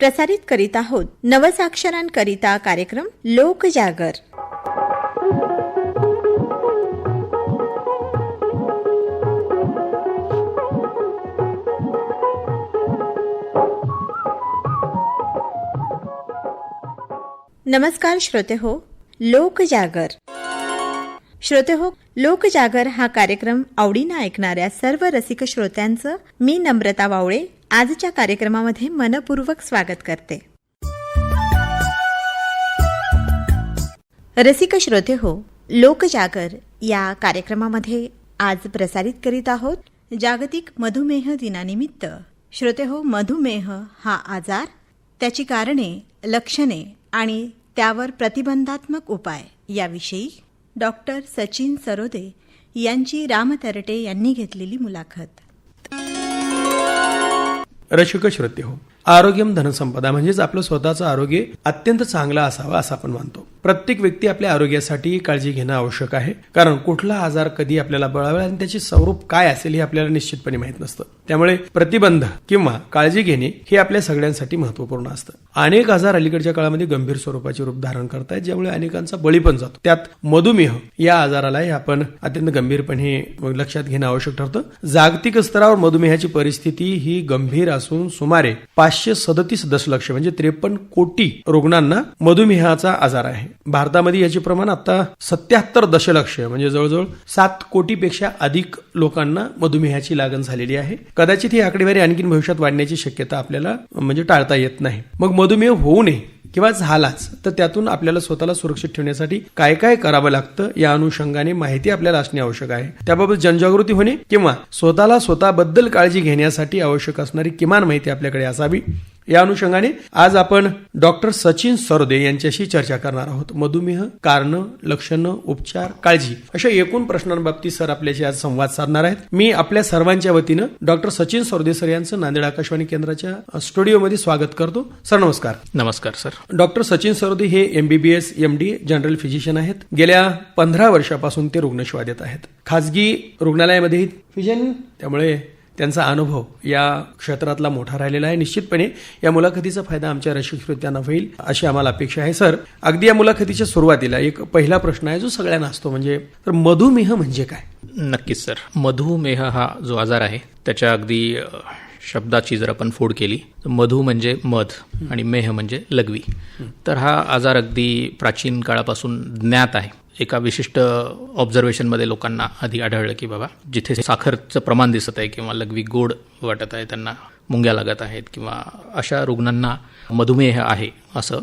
प्रसारित करीत आहोत नवसाक्षरांकरिता कार्यक्रम लोकजागर नमस्कार श्रोते हो लोकजागर श्रोते हो लोकजागर हा कार्यक्रम आवडीनं ऐकणाऱ्या सर्व रसिक श्रोत्यांचं मी नम्रता वावळे आजच्या कार्यक्रमामध्ये मनपूर्वक स्वागत करते. रसिक श्रोते हो लोकजागर या कार्यक्रमामध्ये आज प्रसारित करीत आहोत जागतिक मधुमेह दिनानिमित्त. श्रोते हो मधुमेह हा आजार त्याची कारणे लक्षणे आणि त्यावर प्रतिबंधात्मक उपाय याविषयी डॉक्टर सचिन सरोदे यांची राम तरटे यांनी घेतलेली मुलाखत. रसिक श्रोते हो आरोग्यम धनसंपदा म्हणजेच आपलं स्वतःचं आरोग्य अत्यंत चांगलं असावं असं आपण मानतो. प्रत्येक व्यक्ती आपल्या आरोग्यासाठी काळजी घेणं आवश्यक आहे. कारण कुठला आजार कधी आपल्याला बळावेल आणि त्याचे स्वरूप काय असेल हे आपल्याला निश्चितपणे माहीत नसतं. त्यामुळे प्रतिबंध किंवा काळजी घेणे हे आपल्या सगळ्यांसाठी महत्त्वपूर्ण असतं. अनेक आजार अलीकडच्या काळामध्ये गंभीर स्वरूपाचे रूप धारण करतायत ज्यामुळे अनेकांचा बळी पण जातो. त्यात मधुमेह या आजारालाही आपण अत्यंत गंभीरपणे लक्षात घेणं आवश्यक ठरतं. जागतिक स्तरावर मधुमेहाची परिस्थिती ही गंभीर असून सुमारे पाचशे पाचशे सदतीस दशलक्ष म्हणजे त्रेपन्न कोटी रुग्णांना मधुमेहाचा आजार आहे. भारतामध्ये याचे प्रमाण आता सत्याहत्तर दशलक्ष म्हणजे जवळजवळ सात कोटीपेक्षा अधिक लोकांना मधुमेहाची लागण झालेली आहे. कदाचित ही आकडेवारी आणखीन भविष्यात वाढण्याची शक्यता आपल्याला म्हणजे टाळता येत नाही. मग मधुमेह होऊ नये किंवा झालाच तर त्यातून आपल्याला स्वतःला सुरक्षित ठेवण्यासाठी काय काय करावं लागतं या अनुषंगाने माहिती आपल्याला असणे आवश्यक आहे. त्याबाबत जनजागृती होणे किंवा स्वतःला स्वतःबद्दल काळजी घेण्यासाठी आवश्यक असणारी किमान माहिती आपल्याकडे असावी. या अनुषंगाने आज आपण डॉक्टर सचिन सरोदे यांच्याशी चर्चा करणार आहोत. मधुमेह कारण लक्षणं उपचार काळजी अशा एकूण प्रश्नांबाबतीत सर आपल्याशी आज संवाद साधणार आहेत. मी आपल्या सर्वांच्या वतीनं डॉक्टर सचिन सरोदे सर यांचं नांदेड आकाशवाणी केंद्राच्या स्टुडिओमध्ये स्वागत करतो. सर नमस्कार. नमस्कार सर. डॉक्टर सचिन सरोदे हे एमबीबीएस एमडी जनरल फिजिशियन आहेत. गेल्या पंधरा वर्षापासून ते रुग्णसेवा देत आहेत. खाजगी रुग्णालयामध्ये फिजिशियन त्यामुळे त्यांचा अनुभव या क्षेत्रातला मोठा राहिलेला आहे. निश्चितपणे या मुलाखतीचा फायदा आमच्या रसिक श्रोत्यांना होईल अशी आम्हाला अपेक्षा आहे. सर अगदी या मुलाखतीच्या सुरुवातीला एक पहिला प्रश्न आहे जो सगळ्यांना असतो म्हणजे तर मधुमेह म्हणजे काय? नक्कीच सर. मधुमेह हा जो आजार आहे त्याच्या अगदी शब्दाची जर आपण फोड केली तर मधु म्हणजे मध आणि मेह म्हणजे लघवी. तर हा आजार अगदी प्राचीन काळापासून ज्ञात आहे. एका विशिष्ट ऑब्झर्वेशनमध्ये लोकांना आधी आढळलं की बाबा जिथे साखरचं प्रमाण दिसत आहे किंवा लघवी गोड वाटत आहे त्यांना मुंग्या लागत आहेत किंवा अशा रुग्णांना मधुमेह आहे असं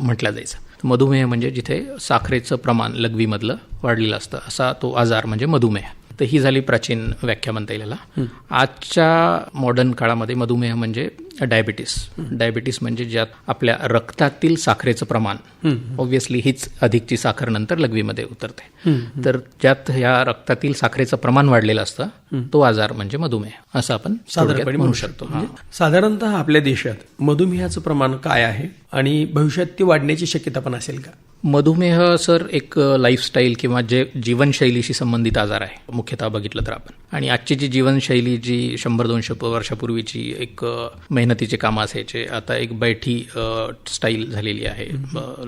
म्हटलं जायचं. मधुमेह म्हणजे जिथे साखरेचं प्रमाण लघवीमधलं वाढलेलं असतं असा तो आजार म्हणजे मधुमेह. तर ही झाली प्राचीन व्याख्या म्हणता येईल. आजच्या मॉडर्न काळामध्ये मधुमेह म्हणजे डायबिटीस. डायबिटीस म्हणजे ज्यात आपल्या रक्तातील साखरेचं प्रमाण ऑब्व्हियसली हीच अधिकची साखर नंतर लघवीमध्ये उतरते. तर ज्यात ह्या रक्तातील साखरेचं प्रमाण वाढलेलं असतं तो आजार म्हणजे मधुमेह असं आपण थोडक्यात म्हणू शकतो. हा. साधारणतः आपल्या देशात मधुमेहाचं प्रमाण काय आहे आणि भविष्यात ते वाढण्याची शक्यता पण असेल का? मधुमेह सर एक लाईफस्टाईल किंवा जे जीवनशैलीशी संबंधित आजार आहे मुख्यतः बघितलं तर आपण. आणि आजची जी जीवनशैली जी शंभर दोनशे वर्षापूर्वीची एक मेहनतीचे कामं असायचे. आता एक बैठी स्टाईल झालेली आहे.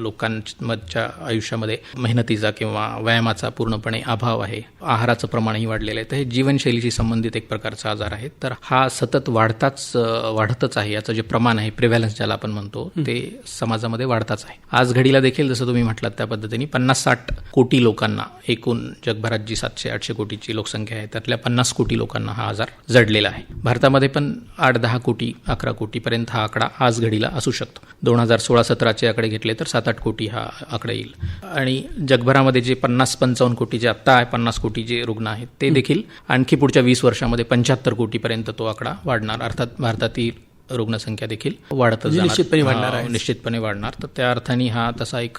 लोकांच्या आयुष्यामध्ये मेहनतीचा किंवा व्यायामाचा पूर्णपणे अभाव आहे. आहाराचं प्रमाणही वाढलेलं आहे. तर हे जीवनशैलीशी संबंधित एक प्रकारचा आजार आहे. तर हा सतत वाढताच वाढतच आहे. याचं जे प्रमाण आहे प्रिव्हॅलन्स ज्याला आपण म्हणतो ते समाजामध्ये वाढताच आहे. आज घडीला देखील जसं तुम्ही म्हटलात त्या पद्धतीने पन्नास साठ कोटी लोकांना एकूण जगभरात जी सातशे आठशे कोटीची लोकसंख्या आहे त्यातल्या पन्नास कोटी लोकांना हा आजार जडलेला आहे. भारतामध्ये पण आठ दहा कोटी अकरा कोटीपर्यंत हा आकडा आज घडीला असू शकतो. दोन हजार सोळा सतराचे आकडे घेतले तर सात आठ कोटी हा आकडा येईल. आणि जगभरामध्ये जे पन्नास पंचावन्न कोटी जे आत्ता आहे पन्नास कोटी जे रुग्ण आहेत ते देखील आणखी पुढच्या वीस वर्षामध्ये पंच्याहत्तर कोटीपर्यंत तो आकडा वाढणार. अर्थात भारतातील रुग्णसंख्या देखील जाणार. निश्चितपणे वाढणार आहे. निश्चितपणे वाढणार. तर त्या अर्थाने हा तसा एक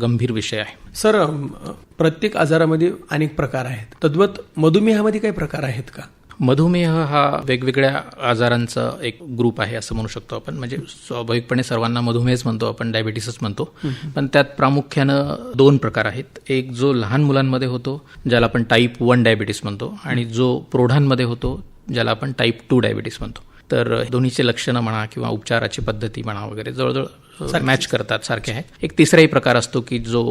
गंभीर विषय आहे. सर प्रत्येक आजारामध्ये अनेक प्रकार आहेत. तद्वत मधुमेहामध्ये काही प्रकार आहेत का? मधुमेह हा वेगवेगळ्या आजारांचा एक ग्रुप आहे असं म्हणू शकतो आपण. म्हणजे स्वाभाविकपणे सर्वांना मधुमेहच म्हणतो आपण डायबिटीसच म्हणतो. पण त्यात प्रामुख्यानं दोन प्रकार आहेत. एक जो लहान मुलांमध्ये होतो ज्याला आपण टाईप वन डायबिटीस म्हणतो आणि जो प्रौढांमध्ये होतो ज्याला आपण टाईप टू डायबिटीस म्हणतो. तर दोन्हीचे लक्षणं म्हणा किंवा उपचाराची पद्धती म्हणा वगैरे जवळजवळ मॅच करतात सारखे आहेत. एक तिसराही प्रकार असतो की जो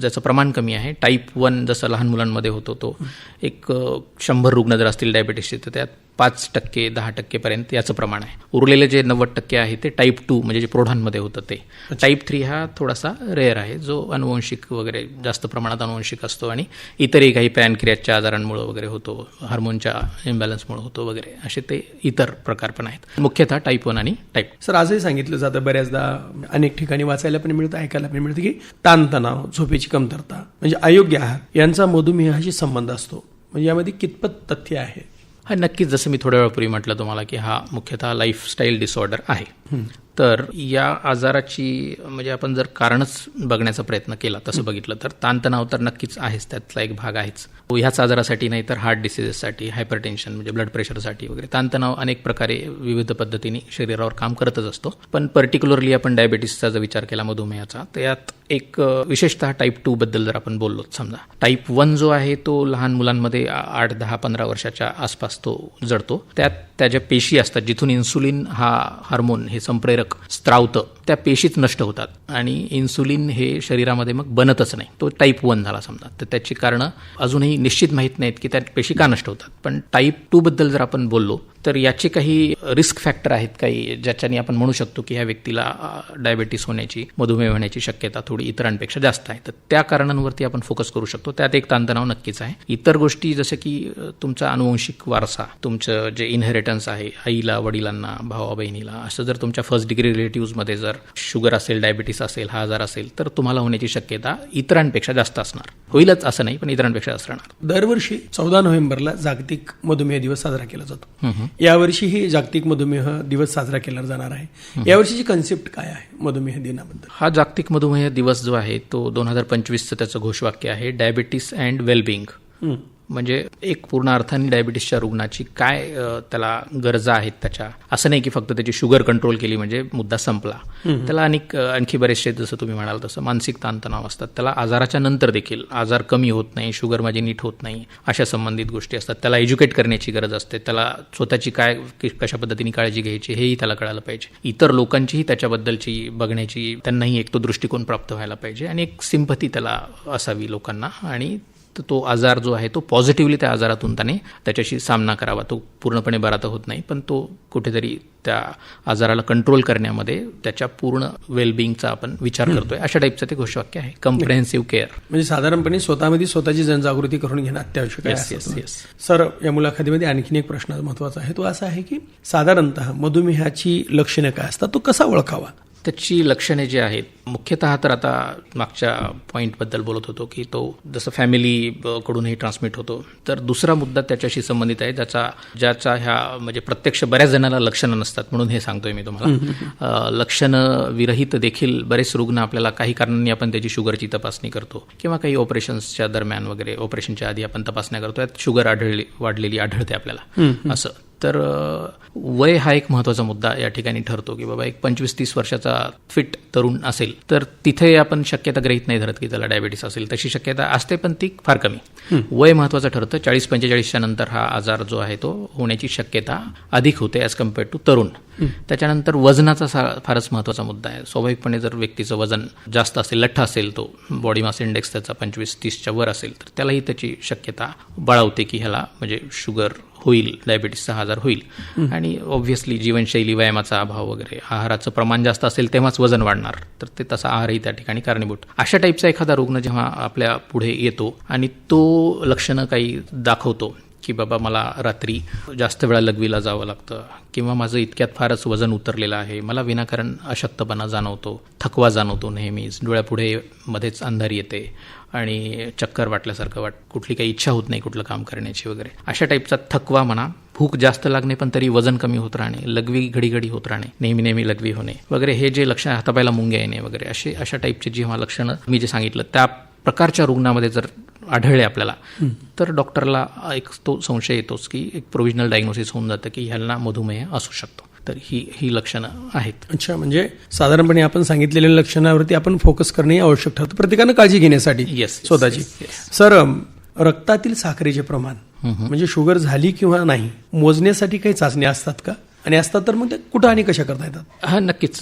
ज्याचं प्रमाण कमी आहे टाईप वन जसं लहान मुलांमध्ये होतो तो. एक शंभर रुग्ण जर असतील डायबिटीसचे तर त्यात पाच टक्के दहा टक्केपर्यंत याचं प्रमाण आहे. उरलेले जे नव्वद टक्के आहे ते टाईप टू म्हणजे जे प्रौढांमध्ये होतं ते. टाईप थ्री हा थोडासा रेअर आहे जो अनुवंशिक वगैरे जास्त प्रमाणात अनुवंशिक असतो आणि इतरही काही पॅनक्रियाच्या आजारांमुळे वगैरे होतो हार्मोनच्या इम्बॅलन्समुळे होतो वगैरे असे ते इतर प्रकार पण आहेत. मुख्यतः टाईप वन आणि टाईप सर आजही सांगितलं जातं बऱ्याचदा अनेक ठिकाणी वाचायला पण मिळतं ऐकायला पण मिळतं की ताणतणाव झोपेची कमतरता म्हणजे अयोग्य आहार यांचा मधुमेहाशी संबंध असतो. म्हणजे यामध्ये कितपत तथ्य आहे? हा नक्कीच जसं मी थोड्या वेळापूर्वी म्हटलं तुम्हाला की हा मुख्यतः लाईफस्टाईल डिसऑर्डर आहे. तर या आजाराची म्हणजे आपण जर कारणच बघण्याचा प्रयत्न केला तसं बघितलं तर ताणतणाव तर नक्कीच आहेच त्यातला एक भाग आहेच. ह्याच आजारासाठी नाही तर हार्ट डिसिजेससाठी हायपरटेन्शन म्हणजे ब्लड प्रेशरसाठी वगैरे ताणतणाव अनेक प्रकारे विविध पद्धतीने शरीरावर काम करतच असतो. पण पर्टिक्युलरली आपण डायबिटीसचा जर विचार केला मधुमेहाचा तर यात एक विशेषतः टाईप टू बद्दल जर आपण बोललो समजा. टाईप वन जो आहे तो लहान मुलांमध्ये आठ दहा पंधरा वर्षाच्या आसपास तो जडतो. त्यात त्या ज्या पेशी असतात जिथून इन्सुलिन हा हार्मोन हे संप्रेरक स्त्रावतं. त्या पेशीच नष्ट होतात आणि इन्सुलिन हे शरीरामध्ये मग बनतच नाही. तो टाईप वन झाला समजा. तर त्याची कारणं अजूनही निश्चित माहीत नाहीत की त्या पेशी का नष्ट होतात. पण टाईप टू बद्दल जर आपण बोललो तर याचे काही रिस्क फॅक्टर आहेत काही ज्याच्याने आपण म्हणू शकतो की ह्या व्यक्तीला डायबेटीस होण्याची मधुमेह होण्याची शक्यता थोडी इतरांपेक्षा जास्त आहे. तर त्या कारणांवरती आपण फोकस करू शकतो. त्यात एक ताणतणाव नक्कीच आहे. इतर गोष्टी जसं की तुमचा अनुवंशिक वारसा तुमचं जे इनहेरिटन्स आहे आईला वडिलांना भावा बहिणीला असं जर तुमच्या फर्स्ट डिग्री रिलेटिव्हमध्ये जर शुगर असेल डायबिटीस असेल हा आजार असेल तर तुम्हाला होण्याची शक्यता इतरांपेक्षा जास्त असणार. होईलच असं नाही पण इतरांपेक्षा असणार दरवर्षी चौदा नोव्हेंबरला जागतिक मधुमेह दिवस साजरा केला जातो. यावर्षीही जागतिक मधुमेह दिवस साजरा केला जाणार आहे. यावर्षीची कन्सेप्ट काय आहे मधुमेह दिनाबद्दल? हा जागतिक मधुमेह दिवस जो आहे तो दोन हजार पंचवीसचं त्याचं घोषवाक्य आहे डायबिटीस अँड वेलबिंग म्हणजे एक पूर्ण अर्थाने डायबिटीसच्या रुग्णाची काय त्याला गरजा आहेत त्याच्या? असं नाही की फक्त त्याची शुगर कंट्रोल केली म्हणजे मुद्दा संपला. त्याला अनेक आणखी बरेचसे जसं तुम्ही म्हणाल तसं मानसिक ताणतणाव असतात. त्याला आजाराच्या नंतर देखील आजार कमी होत नाही शुगर माझी नीट होत नाही अशा संबंधित गोष्टी असतात. त्याला एज्युकेट करण्याची गरज असते. त्याला स्वतःची काय कशा पद्धतीने काळजी घ्यायची हेही त्याला कळायला पाहिजे. इतर लोकांचीही त्याच्याबद्दलची बघण्याची त्यांनाही एक तो दृष्टिकोन प्राप्त व्हायला पाहिजे आणि एक सिंपती त्याला असावी लोकांना आणि तर तो आजार जो आहे तो पॉझिटिव्हली त्या आजारातून त्याने त्याच्याशी सामना करावा. तो पूर्णपणे बरा तर होत नाही पण तो कुठेतरी त्या आजाराला कंट्रोल करण्यामध्ये त्याच्या पूर्ण वेलबिंगचा आपण विचार करतोय. अशा टाईपचं ते घोषवाक्य आहे. कम्प्रेहेन्सिव्ह केअर म्हणजे साधारणपणे स्वतःमध्ये स्वतःची जनजागृती करून घेणं अत्यावश्यक आहे. सर या मुलाखतीमध्ये आणखीन एक प्रश्न महत्त्वाचा आहे. तो असा आहे की साधारणतः मधुमेहाची लक्षणं काय असतात? तो कसा ओळखावा? त्याची लक्षणे जी आहेत मुख्यतः तर आता मागच्या पॉईंटबद्दल बोलत होतो की तो जसं फॅमिली ब- कडूनही ट्रान्समिट होतो. तर दुसरा मुद्दा त्याच्याशी संबंधित आहे ज्याचा ज्याचा ह्या म्हणजे प्रत्यक्ष बऱ्याच जणांना लक्षणं नसतात म्हणून हे सांगतोय मी तुम्हाला. लक्षणं विरहित देखील बरेच रुग्ण आपल्याला काही कारणांनी आपण त्याची शुगरची तपासणी करतो किंवा काही ऑपरेशन्सच्या दरम्यान वगैरे ऑपरेशनच्या आधी आपण तपासण्या करतो यात शुगर आढळली वाढलेली आढळते आपल्याला. असं. तर वय हा एक महत्त्वाचा मुद्दा या ठिकाणी ठरतो की बाबा एक पंचवीस तीस वर्षाचा फिट तरुण असेल तर तिथे आपण शक्यता ग्रहित नाही धरत की त्याला डायबिटीस असेल. तशी शक्यता असते पण ती फार कमी. वय महत्वाचं ठरतं. चाळीस पंचेचाळीसच्या नंतर हा आजार जो आहे तो होण्याची शक्यता अधिक होते ॲज कम्पेअर्ड टू तरुण. त्याच्यानंतर वजनाचा फारच महत्त्वाचा मुद्दा आहे. स्वाभाविकपणे जर व्यक्तीचं वजन जास्त असेल लठ्ठ असेल तो बॉडी मास इंडेक्स त्याचा पंचवीस तीसच्या वर असेल तर त्यालाही त्याची शक्यता बळावते की ह्याला म्हणजे शुगर होईल डायबिटीसचा आजार होईल. आणि ऑब्व्हियसली जीवनशैली व्यायामाचा अभाव वगैरे आहाराचं प्रमाण जास्त असेल तेव्हाच वजन वाढणार. तर ते तसा आहारही त्या ठिकाणी कारणीभूत. अशा टाईपचा एखादा रुग्ण जेव्हा आपल्या पुढे येतो आणि तो लक्षणं काही दाखवतो की बाबा मला रात्री जास्त वेळा लघवीला जावं लागतं किंवा माझं इतक्यात फारच वजन उतरलेलं आहे मला विनाकारण अशक्तपणा जाणवतो थकवा जाणवतो नेहमीच डोळ्यापुढे मध्येच अंधारी येते आणि चक्कर वाटल्यासारखं वाट कुठली काही इच्छा होत नाही कुठलं काम करण्याची वगैरे. अशा टाईपचा थकवा म्हणा भूक जास्त लागणे पण तरी वजन कमी होत राहणे लघवी घडी घडी होत राहणे नेहमी नेहमी लघवी होणे वगैरे हे जे लक्षण हातापायला मुंग्या येणे वगैरे असे अशा टाईपचे जेव्हा लक्षणं मी जे सांगितलं त्या प्रकारच्या रुग्णामध्ये जर आढळले आपल्याला तर डॉक्टरला एक तो संशय येतोच की एक प्रोव्हिजनल डायग्नोसिस होऊन जातं की ह्याला मधुमेह असू शकतो. तर ही ही लक्षणं आहेत. अच्छा म्हणजे साधारणपणे आपण सांगितलेल्या लक्षणावरती आपण फोकस करणे आवश्यक ठरतं. प्रत्येकानं काळजी घेण्यासाठी yes, स्वतःची. सर रक्तातील साखरेचे प्रमाण म्हणजे शुगर झाली किंवा नाही मोजण्यासाठी काही चाचण्या असतात का? आणि असतात तर मग ते कुठं आणि कशा करता येतात? हा नक्कीच.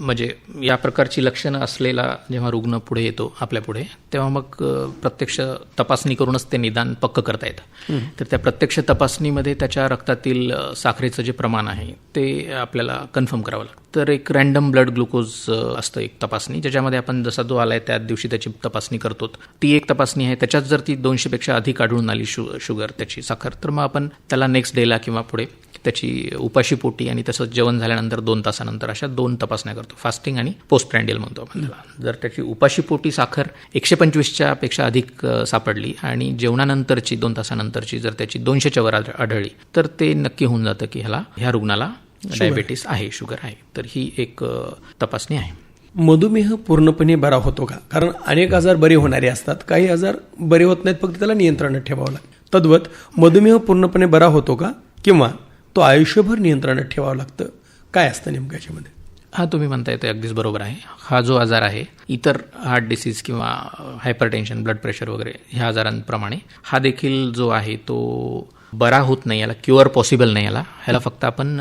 म्हणजे या प्रकारची लक्षणं असलेला जेव्हा रुग्ण पुढे येतो आपल्या पुढे तेव्हा मग प्रत्यक्ष तपासणी करूनच ते निदान पक्क करता येतं. तर त्या प्रत्यक्ष तपासणीमध्ये त्याच्या रक्तातील साखरेचं जे प्रमाण आहे ते आपल्याला कन्फर्म करावं लागतं. तर एक रॅन्डम ब्लड ग्लुकोज असतं एक तपासणी ज्याच्यामध्ये आपण जसा जो आलाय त्याच दिवशी त्याची तपासणी करतो ती एक तपासणी आहे त्याच्यात जर ती दोनशेपेक्षा अधिक आढळून आली शु शुगर त्याची साखर तर मग आपण त्याला नेक्स्ट डेला किंवा पुढे त्याची उपाशी पोटी आणि तसंच जेवण झाल्यानंतर दोन तासानंतर अशा दोन तपासण्या करतो. फास्टिंग आणि पोस्ट प्रँडियल म्हणतो आपण त्याला. जर त्याची उपाशी पोटी साखर एकशे पंचवीसच्या पेक्षा अधिक सापडली आणि जेवणानंतरची दोन तासानंतरची जर त्याची दोनशेच्या वर आढ- आढळली तर ते नक्की होऊन जातं की ह्याला ह्या रुग्णाला डायबेटीस आहे शुगर आहे. तर ही एक तपासणी आहे. मधुमेह पूर्णपणे बरा होतो का? कारण अनेक आजार बरे होणारे असतात. काही आजार बरे होत नाहीत फक्त त्याला नियंत्रणात ठेवावं लागतं. तद्वत मधुमेह पूर्णपणे बरा होतो का? किंवा तो आयुष्यभर नियंत्रणात ठेवावं लागतं. काय असतं नेमकं याच्यामध्ये? हा तुम्ही म्हणताय ते अगदीच बरोबर आहे. हा जो आजार आहे इतर हार्ट डिसीज किंवा हायपरटेन्शन ब्लड प्रेशर वगैरे ह्या आजारांप्रमाणे हा देखील जो आहे तो बरा होत नाही याला क्युअर पॉसिबल नाही याला. ह्याला फक्त आपण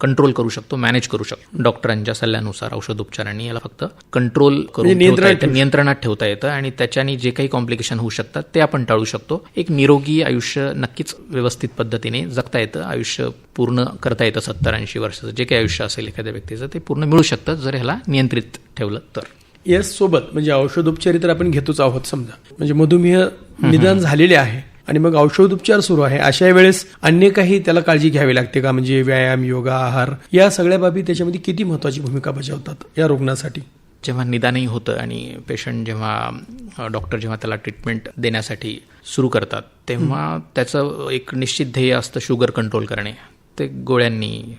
कंट्रोल करू शकतो मॅनेज करू शकतो. डॉक्टरांच्या सल्ल्यानुसार औषध उपचारांनी याला फक्त कंट्रोल करून म्हणजे नियंत्रणात ठेवता येतं, आणि त्याच्याने जे काही कॉम्प्लिकेशन होऊ शकतात ते आपण टाळू शकतो. एक निरोगी आयुष्य नक्कीच व्यवस्थित पद्धतीने जगता येतं. आयुष्य पूर्ण करता येतं सत्तर ऐंशी वर्षाचं. जे काही आयुष्य असेल एखाद्या व्यक्तीचं ते पूर्ण मिळू शकतं जर ह्याला नियंत्रित ठेवलं तर. याच सोबत. म्हणजे औषधोपचारी तर आपण घेतोच आहोत समजा. म्हणजे मधुमेह निदान झालेले आहे. आणि मग औषधोपचार सुरू आहे. अशा वेळेस अन्य काही त्याला काळजी घ्यावी लागते का? म्हणजे व्यायाम योगा आहार या सगळ्या बाबी त्याच्यामध्ये किती महत्वाची भूमिका बजावतात या रुग्णासाठी? जेव्हा निदानही होतं आणि पेशंट जेव्हा डॉक्टर जेव्हा त्याला ट्रीटमेंट देण्यासाठी सुरू करतात तेव्हा त्याचं एक निश्चित ध्येय असतं शुगर कंट्रोल करणे. ते गोळ्यांनी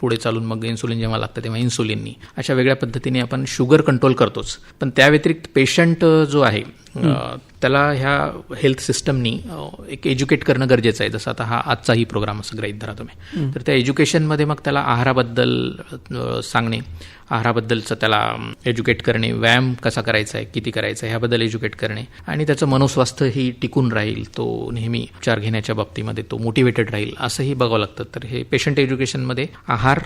पुढे चालून मग इन्सुलिन जेव्हा लागतं तेव्हा इन्सुलिननी अशा वेगळ्या पद्धतीने आपण शुगर कंट्रोल करतोच. पण त्या व्यतिरिक्त पेशंट जो आहे त्याला ह्या हेल्थ सिस्टमनी एक एज्युकेट करणं गरजेचं आहे. जसं आता हा आजचाही प्रोग्राम असं ग्रहित धरा तुम्ही. तर त्या एज्युकेशनमध्ये मग त्याला आहाराबद्दल सांगणे आहाराबद्दलचं त्याला एज्युकेट करणे व्यायाम कसा करायचा आहे किती करायचा आहे ह्याबद्दल एज्युकेट करणे. आणि त्याचं मनोस्वास्थ्य ही टिकून राहील तो नेहमी उपचार घेण्याच्या बाबतीमध्ये तो मोटिवेटेड राहील असंही बघावं लागतं. तर हे पेशंट एज्युकेशनमध्ये आहार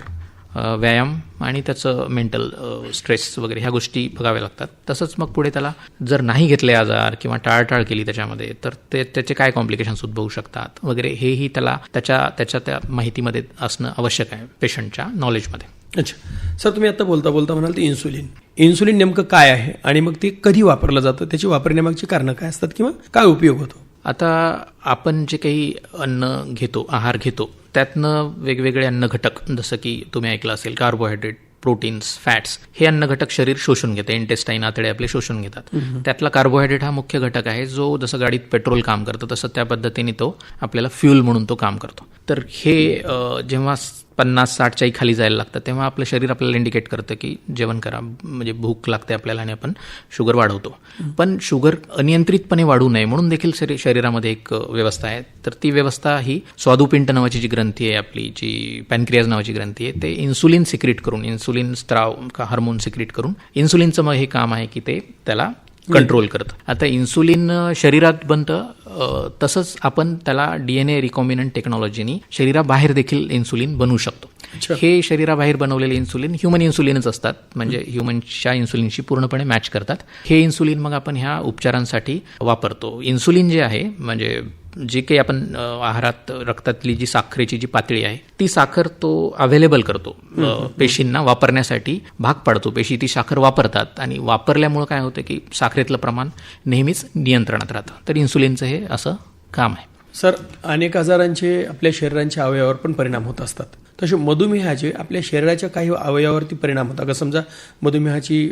व्यायाम आणि त्याचं मेंटल स्ट्रेस वगैरे ह्या गोष्टी बघाव्या लागतात. तसंच मग पुढे त्याला जर नाही घेतले आजार किंवा टाळटाळ केली त्याच्यामध्ये तर ते त्याचे काय कॉम्प्लिकेशन्स उद्भवू शकतात वगैरे हेही त्याला त्याच्या त्याच्या त्या माहितीमध्ये असणं आवश्यक आहे पेशंटच्या नॉलेजमध्ये अच्छा. सर तुम्ही आता बोलता बोलता म्हणाल ते इन्सुलिन इन्सुलिन नेमकं काय आहे आणि मग ते कधी वापरलं जातं? त्याची वापरण्यामागची कारणं काय असतात किंवा काय उपयोग होतो? आता आपण जे काही अन्न घेतो आहार घेतो त्यातनं वेगवेगळे अन्न घटक जसं की तुम्ही ऐकलं असेल कार्बोहायड्रेट प्रोटीन्स फॅट्स हे अन्न घटक शरीर शोषून घेते. इंटेस्टाईन आतडे आपले शोषून घेतात. त्यातला कार्बोहायड्रेट हा मुख्य घटक आहे जो जसं गाडीत पेट्रोल काम करतं तसं त्या पद्धतीने तो आपल्याला फ्युल म्हणून तो काम करतो. तर हे जेव्हा पन्नास साठच्याही खाली जायला लागतं. तेव्हा आपलं शरीर आपल्याला इंडिकेट करतं की जेवण करा. म्हणजे भूक लागते आपल्याला आणि आपण शुगर वाढवतो. पण शुगर अनियंत्रितपणे वाढू नये म्हणून देखील शरी शरीरामध्ये एक व्यवस्था आहे. तर ती व्यवस्था ही स्वादुपिंड नावाची जी ग्रंथी आहे आपली जी पॅनक्रियाज नावाची ग्रंथी आहे ते इन्सुलिन सिक्रिट करून इन्सुलिन स्त्राव का हार्मोन सिक्रिट करून इन्सुलिनचं मग हे काम आहे की ते त्याला कंट्रोल करतं. आता इन्सुलिन शरीरात बनतं तसंच आपण त्याला डीएनए रिकॉम्बिनंट टेक्नॉलॉजीनी शरीराबाहेर देखील इन्सुलिन बनवू शकतो. हे शरीराबाहेर बनवलेले इन्सुलिन ह्युमन इन्सुलिनच असतात. म्हणजे ह्युमनच्या इन्सुलिनशी पूर्णपणे मॅच करतात. हे इन्सुलिन मग आपण ह्या उपचारांसाठी वापरतो. इन्सुलिन जे आहे म्हणजे जे काही आपण आहारात रक्तातली जी साखरेची जी पातळी आहे ती साखर तो अवेलेबल करतो पेशींना वापरण्यासाठी भाग पाडतो. पेशी ती साखर वापरतात आणि वापरल्यामुळं काय होतं की साखरेतलं प्रमाण नेहमीच नियंत्रणात राहतं. तर इन्सुलिनचं हे असं काम आहे. सर अनेक आजारांचे आपल्या शरीरांच्या अवयवावर पण परिणाम होत असतात. तसे मधुमेहाचे आपल्या शरीराच्या काही अवयवावरती परिणाम होतात. का समजा मधुमेहाची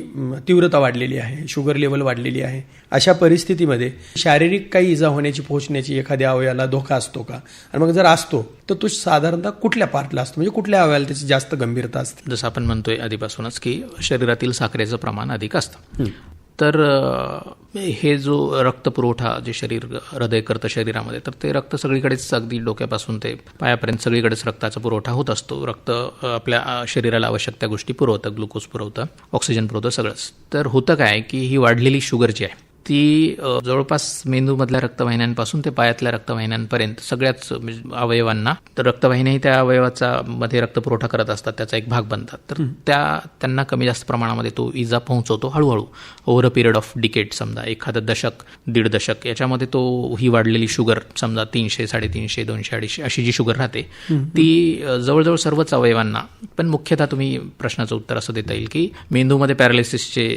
तीव्रता वाढलेली आहे शुगर लेवल वाढलेली आहे. अशा परिस्थितीमध्ये शारीरिक काही इजा होण्याची पोहोचण्याची एखाद्या अवयवाला धोका असतो का? आणि मग जर असतो तर तो साधारणतः कुठल्या पार्टला असतो? म्हणजे कुठल्या अवयवाला त्याची जास्त गंभीरता असते? जसं आपण म्हणतोय आधीपासूनच की शरीरातील साखरेचं प्रमाण अधिक असतं. तर हे जो रक्तपुरवठा जे शरीर हृदय करतं शरीरामध्ये तर ते रक्त सगळीकडेच अगदी डोक्यापासून ते पायापर्यंत सगळीकडेच रक्ताचा पुरवठा होत असतो. रक्त आपल्या शरीराला आवश्यक त्या गोष्टी पुरवतं ग्लुकोज पुरवतं ऑक्सिजन पुरवतं सगळंच. तर होतं काय की ही वाढलेली शुगर जी आहे ती जवळपास मेंदूमधल्या रक्तवाहिन्यांपासून ते पायातल्या रक्तवाहिन्यांपर्यंत सगळ्याच म्हणजे अवयवांना तर रक्तवाहिन्याही त्या अवयवाचा मध्ये रक्तपुरवठा करत असतात त्याचा एक भाग बनतात. तर त्या त्यांना कमी जास्त प्रमाणामध्ये तो इजा पोहोचवतो हळूहळू. Over a period of decade समजा एखादं दशक दीड दशक याच्यामध्ये तो ही वाढलेली शुगर समजा तीनशे साडेतीनशे दोनशे अडीचशे अशी जी शुगर राहते ती जवळजवळ सर्वच अवयवांना पण मुख्यतः तुम्ही प्रश्नाचं उत्तर असं देता येईल की मेंदूमध्ये पॅरालिसिसचे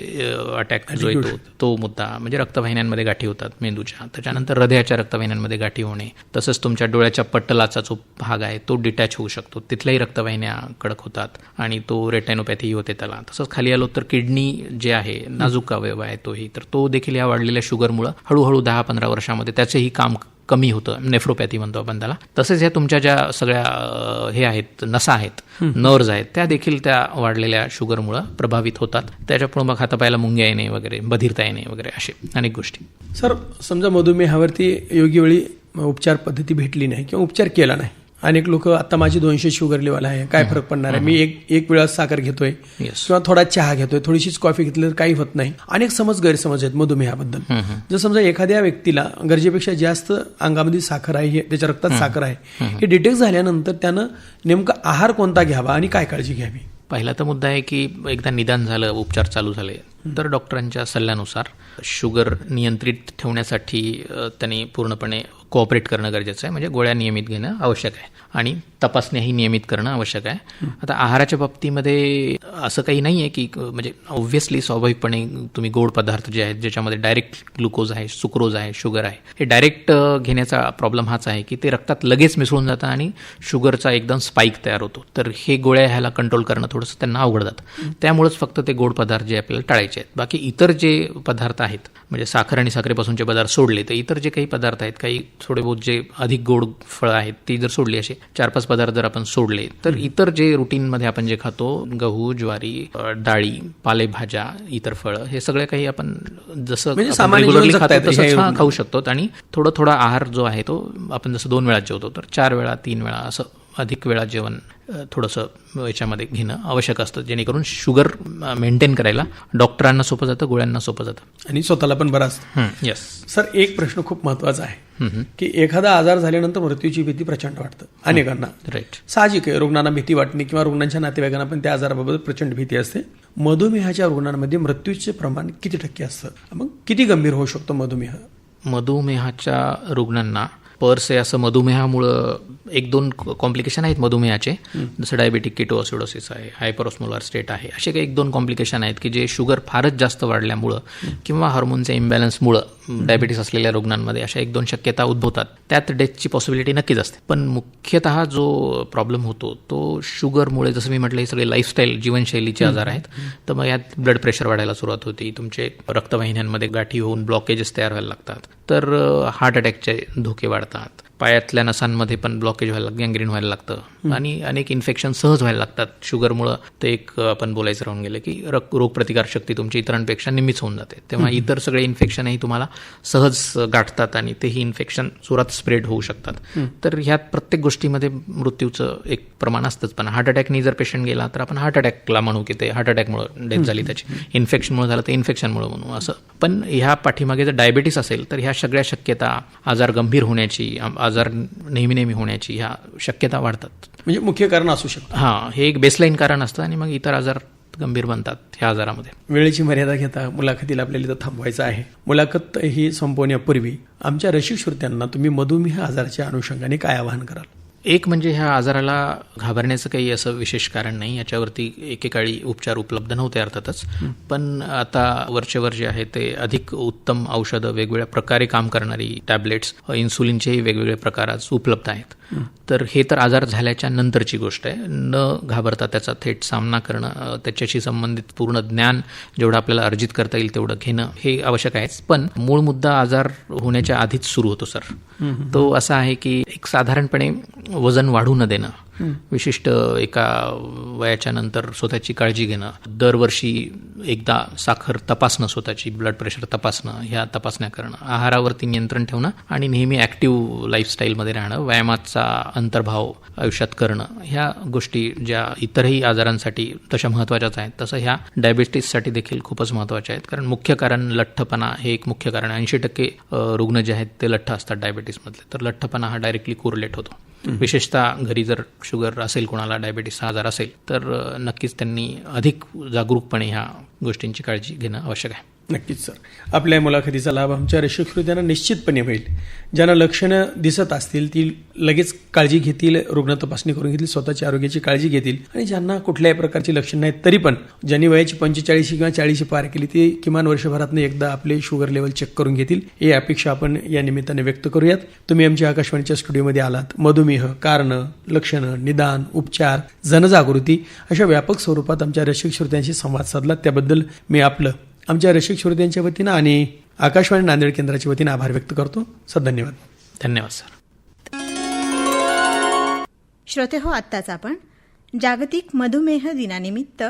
अटॅक जो येतो तो मुद्दा म्हणजे रक्तवाहिन्यांमध्ये गाठी होतात मेंदूच्या. त्याच्यानंतर हृदयाच्या रक्तवाहिन्यांमध्ये गाठी होणे. तसंच तुमच्या डोळ्याच्या पट्टलाचा जो भाग आहे तो डिटॅच होऊ शकतो. तिथल्याही रक्तवाहिन्या कडक होतात आणि तो रेटॅनोपॅथी होते त्याला. तसंच खाली आलो तर किडनी जे आहे नाजूक अवयव आहे तोही. तर तो देखील या वाढलेल्या शुगरमुळं हळूहळू दहा पंधरा वर्षामध्ये त्याचेही काम कमी होतं नेफ्रोपॅथी म्हणतो आपण त्याला. तसेच ह्या तुमच्या ज्या सगळ्या हे आहेत नसा आहेत नर्व्ज आहेत त्या देखील त्या वाढलेल्या शुगरमुळं प्रभावित होतात. त्याच्यापुढे मग हातापायाला मुंग्या येणे वगैरे बधिरता येणे वगैरे असे अनेक गोष्टी. सर समजा मधुमेहावरती योग्य वेळी उपचार पद्धती भेटली नाही किंवा उपचार केला नाही अनेक लोक आता माझी दोनशे शुगर लेवल आहे काय फरक पडणार आहे? मी एक एक वेळा साखर घेतोय. किंवा थोडा चहा घेतोय थोडीशीच कॉफी घेतली तर काही होत नाही. अनेक समज गैरसमज आहेत मधुमेहाबद्दल जर समजा एखाद्या व्यक्तीला गरजेपेक्षा जास्त अंगामध्ये साखर आहे हे- त्याच्या रक्तात साखर आहे हे डिटेक्ट झाल्यानंतर त्यानं नेमका आहार कोणता घ्यावा आणि काय काळजी घ्यावी? पहिला तर मुद्दा आहे की एकदा निदान झालं उपचार चालू झाले तर डॉक्टरांच्या सल्ल्यानुसार शुगर नियंत्रित ठेवण्यासाठी त्यांनी पूर्णपणे कोऑपरेट करणं गरजेचं आहे. म्हणजे गोळ्या नियमित घेणं आवश्यक आहे. आणि तपासण्याही नियमित करणं आवश्यक आहे. आता आहाराच्या बाबतीमध्ये असं काही नाही आहे की म्हणजे ऑब्व्हियसली स्वाभाविकपणे तुम्ही गोड पदार्थ जे आहेत ज्याच्यामध्ये डायरेक्ट ग्लुकोज आहे सुक्रोज आहे शुगर आहे हे डायरेक्ट घेण्याचा प्रॉब्लेम हाच आहे की ते रक्तात लगेच मिसळून जातं आणि शुगरचा एकदम स्पाईक तयार होतो. तर हे गोळ्या ह्याला कंट्रोल करणं थोडंसं त्यांना अवघड जातं. त्यामुळेच फक्त ते गोड पदार्थ जे आपल्याला टाळायचे आहेत. बाकी इतर जे पदार्थ आहेत म्हणजे साखर आणि साखरेपासूनचे पदार्थ सोडले तर इतर जे काही पदार्थ आहेत काही थोडे बहुत जे अधिक गोड फळं आहेत ती जर सोडली असे चार पाच पदार्थ जर आपण सोडले तर इतर जे रुटीनमध्ये आपण जे खातो गहू ज्वारी डाळी पालेभाज्या इतर फळं हे सगळे काही आपण जसं म्हणजे सामान्य खाऊ शकतो. आणि थोडं थोडा आहार जो आहे तो आपण जसं दोन वेळा जेवतो तर चार वेळा तीन वेळा असं अधिक वेळा जेवण थोडंसं याच्यामध्ये घेणं आवश्यक असतं जेणेकरून शुगर मेंटेन करायला डॉक्टरांना सोपं जातं गोळ्यांना सोपं जातं. आणि स्वतःला पण बराच येस सर एक प्रश्न खूप महत्त्वाचा आहे की एखादा आजार झाल्यानंतर मृत्यूची भीती प्रचंड वाटतं अनेकांना. राईट साहजिक आहे रुग्णांना भीती वाटणे किंवा रुग्णांच्या नातेवाईकांना पण त्या आजाराबाबत प्रचंड भीती असते. मधुमेहाच्या रुग्णांमध्ये मृत्यूचे प्रमाण किती टक्के असतं? मग किती गंभीर होऊ शकतो मधुमेह? मधुमेहाच्या रुग्णांना पर्स आहे असं मधुमेहामुळं एक दोन कॉम्प्लिकेशन आहेत मधुमेहाचे. जसं डायबेटिक किटोअसिडोसिस आहे हायपरोस्मोलर स्टेट आहे असे काही एक दोन कॉम्प्लिकेशन आहेत की जे शुगर फारच जास्त वाढल्यामुळं किंवा हार्मोनच्या इम्बॅलन्समुळं डायबिटीस असलेल्या रुग्णांमध्ये अशा एक दोन शक्यता उद्भवतात. त्यात डेथची पॉसिबिलिटी नक्कीच असते. पण मुख्यतः जो प्रॉब्लेम होतो तो शुगरमुळे जसं मी म्हटलं हे सगळे लाईफस्टाईल जीवनशैलीचे आजार आहेत. तर मग यात ब्लड प्रेशर वाढायला सुरुवात होती. तुमचे रक्तवाहिन्यांमध्ये गाठी होऊन ब्लॉकेजेस तयार व्हायला लागतात. तर हार्ट अटॅकचे धोके वाढतात. पायातल्या नसांमध्ये पण ब्लॉकेज व्हायला गँग्रीन व्हायला लागतं. आणि अनेक इन्फेक्शन सहज व्हायला लागतात. शुगरमुळं ते एक आपण बोलायचं राहून गेलं की रक रोगप्रतिकार शक्ती तुमची इतरांपेक्षा निम्मीच होऊन जाते. तेव्हा इतर सगळे इन्फेक्शनही तुम्हाला सहज गाठतात आणि तेही इन्फेक्शन जोरात स्प्रेड होऊ शकतात. तर ह्यात प्रत्येक गोष्टीमध्ये मृत्यूचं एक प्रमाण असतंच. पण हार्ट अटॅकनी जर पेशंट गेला तर आपण हार्ट अटॅकला म्हणू की ते हार्ट अटॅकमुळे डेथ झाली त्याची. इन्फेक्शनमुळे झालं तर इन्फेक्शनमुळे म्हणू असं. पण ह्या पाठीमागे जर डायबिटीस असेल तर ह्या सगळ्या शक्यता आजार गंभीर होण्याची आजार नेहमी नेहमी होण्याची ह्या शक्यता वाढतात. म्हणजे मुख्य कारण असू शकतं. हां हे एक बेसलाईन कारण असतं आणि मग इतर आजार गंभीर बनतात ह्या आजारामध्ये. वेळेची मर्यादा घेता मुलाखतीला आपल्याला इथं थांबवायचं आहे. मुलाखत ही संपवण्यापूर्वी आमच्या रसिक श्रोत्यांना तुम्ही मधुमेह आजाराच्या अनुषंगाने काय आवाहन कराल? एक म्हणजे ह्या आजाराला घाबरण्याचं काही असं विशेष कारण नाही. याच्यावरती एकेकाळी उपचार उपलब्ध नव्हते अर्थातच. पण आता वरचेवर जे आहे ते अधिक उत्तम औषधं वेगवेगळ्या प्रकारे काम करणारी टॅबलेट्स इन्सुलिनचेही वेगवेगळे प्रकार आज उपलब्ध आहेत. तर हे तर आजार झाल्याच्या नंतरची गोष्ट आहे. न घाबरता त्याचा थेट सामना करणं त्याच्याशी संबंधित पूर्ण ज्ञान जेवढं आपल्याला अर्जित करता येईल तेवढं घेणं हे आवश्यक आहेच. पण मूळ मुद्दा आजार होण्याच्या आधीच सुरू होतो सर. तो असा आहे की एक साधारणपणे वजन वाढू न देणं विशिष्ट एका वयाच्या नंतर स्वतःची काळजी घेणं दरवर्षी एकदा साखर तपासणं स्वतःची ब्लड प्रेशर तपासणं ह्या तपासण्या करणं आहारावरती नियंत्रण ठेवणं आणि नेहमी ॲक्टिव्ह लाईफस्टाईलमध्ये राहणं व्यायामाचा अंतर्भाव आयुष्यात करणं ह्या गोष्टी ज्या इतरही आजारांसाठी तशा महत्त्वाच्याच आहेत. तसं ह्या डायबिटीससाठी देखील खूपच महत्त्वाच्या आहेत. कारण मुख्य कारण लठ्ठपणा हे एक मुख्य कारण ऐंशी टक्के रुग्ण जे आहेत ते लठ्ठ असतात डायबिटीसमधले तर लठ्ठपणा हा डायरेक्टली कोरिलेट होतो. विशेषतः घरी जर शुगर असेल कोणाला डायबिटीसचा आजार असेल तर नक्कीच त्यांनी अधिक जागरूकपणे ह्या गोष्टींची काळजी घेणं आवश्यक आहे. नक्कीच सर. आपल्या मुलाखतीचा लाभ आमच्या रसिक निश्चितपणे होईल. ज्यांना लक्षणं दिसत असतील ती लगेच काळजी घेतील रुग्ण तपासणी करून घेतील स्वतःच्या आरोग्याची काळजी घेतील. आणि ज्यांना कुठल्याही प्रकारची लक्षणं नाहीत तरी पण ज्यांनी वयाची पंचेचाळीशी किंवा चाळीशी पार केली ती किमान वर्षभरातनं एकदा आपले शुगर लेवल चेक करून घेतील. ही अपेक्षा आपण या निमित्ताने व्यक्त करूयात. तुम्ही आमच्या आकाशवाणीच्या स्टुडिओमध्ये आलात. मधुमेह कारणं लक्षणं निदान उपचार जनजागृती अशा व्यापक स्वरूपात आमच्या रसिक श्रोत्यांशी संवाद साधला. त्याबद्दल मी आपलं आमच्या रसिक श्रोत्यांच्या वतीनं आणि आकाशवाणी नांदेड केंद्राच्या वतीनं आभार व्यक्त करतो. सर धन्यवाद. धन्यवाद सर. श्रोते हो आत्ताच आपण जागतिक मधुमेह दिनानिमित्त.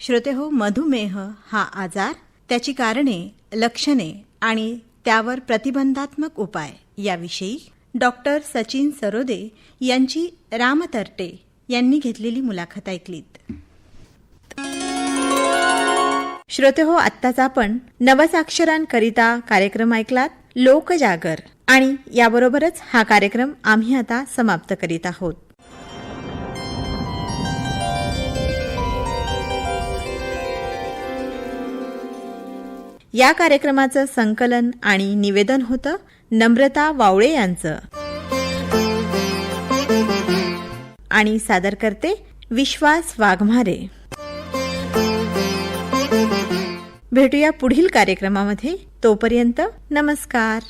श्रोते हो मधुमेह हा आजार त्याची कारणे लक्षणे आणि त्यावर प्रतिबंधात्मक उपाय याविषयी डॉक्टर सचिन सरोदे यांची रामतर्टे यांनी घेतलेली मुलाखत ऐकलीत. श्रोते हो आत्ताच आपण नवसाक्षरांकरिता कार्यक्रम ऐकलात लोकजागर. आणि याबरोबरच हा कार्यक्रम आम्ही आता समाप्त करीत आहोत. या कार्यक्रमाचं संकलन आणि निवेदन होतं नम्रता वावळे यांचं. आणि सादर करते विश्वास वाघमारे. भेटूया पुढील कार्यक्रमामध्ये. तोपर्यंत नमस्कार.